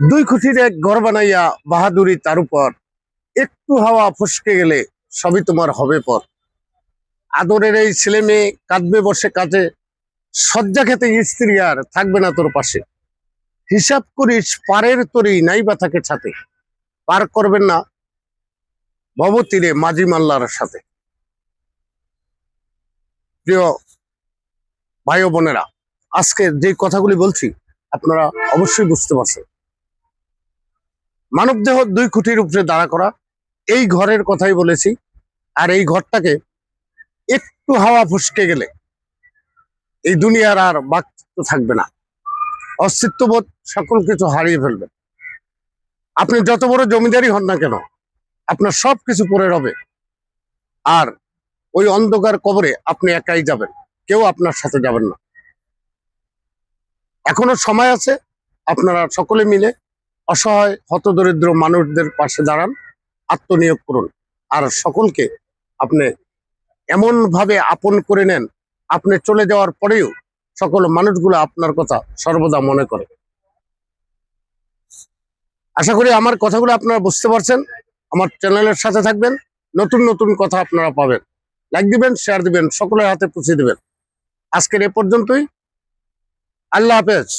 দুই খুঁটির এক ঘর বানাইয়া বাহাদুরি তার উপর। একটু হাওয়া ফসকে গেলে সবই তোমার হবে পর। আদরের এই ছেলে মেয়ে কাঁদবে বসে কাজে শয্যা খেতে স্ত্রী আর থাকবে না তোর পাশে। হিসাব করিস পারের তরি নাই বা থাকে ছাতে। পার করবেন না ভবতীরে মাঝি মাল্লার সাথে। প্রিয় ভাই বোনেরা, আজকে যে কথাগুলি বলছি, আপনারা অবশ্যই বুঝতে পারছেন। মানব দেহ দুই খুঁটির উপরে দাঁড়া করা, এই ঘরের কথাই বলেছি। আর এই ঘরটাকে একটু হাওয়া ফুসকে গেলে এই দুনিয়ার আর বাক্য থাকবে না। অস্তিত্ববোধ সকল কিছু হারিয়ে ফেলবে। আপনি যত বড় জমিদারি হন না কেন, আপনার সব কিছু পড়ে রবে। আর ওই অন্ধকার কবরে আপনি একাই যাবেন, কেউ আপনার সাথে যাবেন না। এখনও সময় আছে, আপনারা সকলে মিলে অসহায়, হতদরিদ্র মানুষদের পাশে দাঁড়ান, আত্মনিয়োগ করুন। আর সকলকে আপনি এমন ভাবে আপন করে নেন, আপনি চলে যাওয়ার পরেও সকল মানুষগুলো আপনার কথা সর্বদা মনে করে। আশা করি আমার কথাগুলো আপনারা বুঝতে পারছেন। আমার চ্যানেলের সাথে থাকবেন, নতুন নতুন কথা আপনারা পাবেন। লাইক দিবেন শেয়ার দিবেন, সকলের হাতে পৌঁছে দিবেন। আজকের এ পর্যন্তই। আল্লাহ হাফেজ।